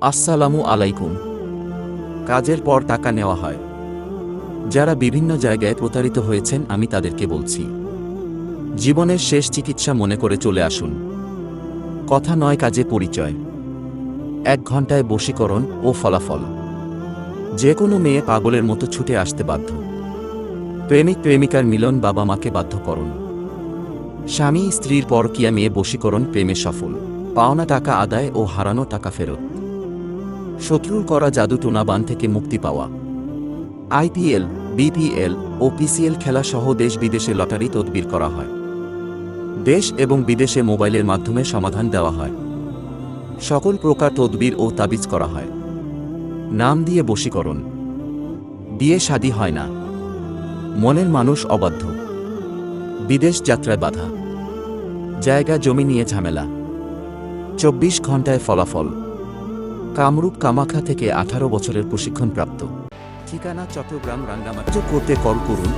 আসসালামু আলাইকুম। কাজের পর টাকা নেওয়া হয়। যারা বিভিন্ন জায়গায় প্রতারিত হয়েছেন, আমি তাদেরকে বলছি, জীবনের শেষ চিকিৎসা মনে করে চলে আসুন। কথা নয় কাজে পরিচয়। এক ঘন্টায় বশীকরণ ও ফলাফল। যে কোনো মেয়ে পাগলের মতো ছুটে আসতে বাধ্য। প্রেমিক প্রেমিকার মিলন বাবা মাকে বাধ্য করুন। স্বামী স্ত্রীর পরকিয়া মেয়ে বশীকরণ প্রেমে সফল। পাওনা টাকা আদায় ও হারানো টাকা ফেরত। শত্রুর করা জাদু টোনাবান থেকে মুক্তি পাওয়া। আইপিএল বিপিএল ও পিসিএল খেলা সহ দেশ বিদেশে লটারি তদবির করা হয়। দেশ এবং বিদেশে মোবাইলের মাধ্যমে সমাধান দেওয়া হয়। সকল প্রকার তদবির ও তাবিজ করা হয়। নাম দিয়ে বশীকরণ। বিয়ে শাদী হয় না। মনের মানুষ অবাধ্য। বিদেশ যাত্রায় বাধা। জায়গা জমি নিয়ে ঝামেলা। চব্বিশ ঘন্টায় ফলাফল। কামরূপ কামাখা থেকে আঠারো বছরের প্রশিক্ষণপ্রাপ্ত। ঠিকানা চট্টগ্রাম রাঙ্গামাটি। করতে কল করুন।